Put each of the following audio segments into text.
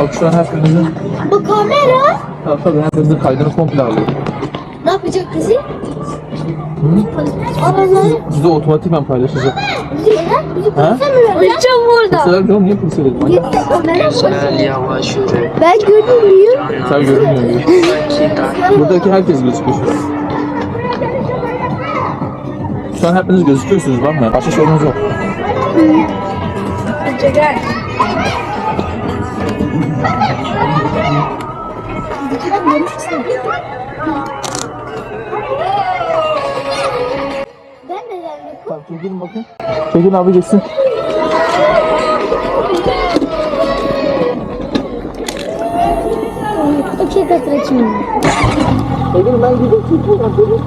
Bak şu an her birinizin, Bu kamera tabii tabii her birinizin kaydını komple alıyor. ne yapacak bizi? Hı? Araları Size otomatikman paylaşacak. bizi bizi Ha? mi verecek? burada. Canım niye polise dedim? Git de kamera Güzel yavaş yürü. Ben görünmüyor. Sen görünmüyor. Buradaki herkes gözüküyor. şu an. Şu an hepiniz gözüküyorsunuz bakma. Başka sorunuz yok. Ben de geldim. Tamam çekilin bakın. Çekilin abi geçsin. İki katı şimdi. Çekilin ben gidiyorum. Çekilin.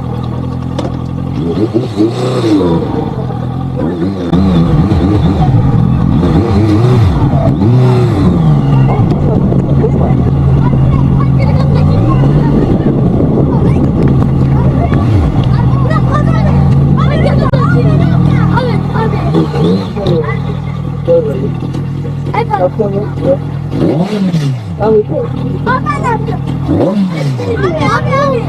Gel buraya. Kaptan mı? Tamam yeter. Baba ne yapıyor? Abi abi.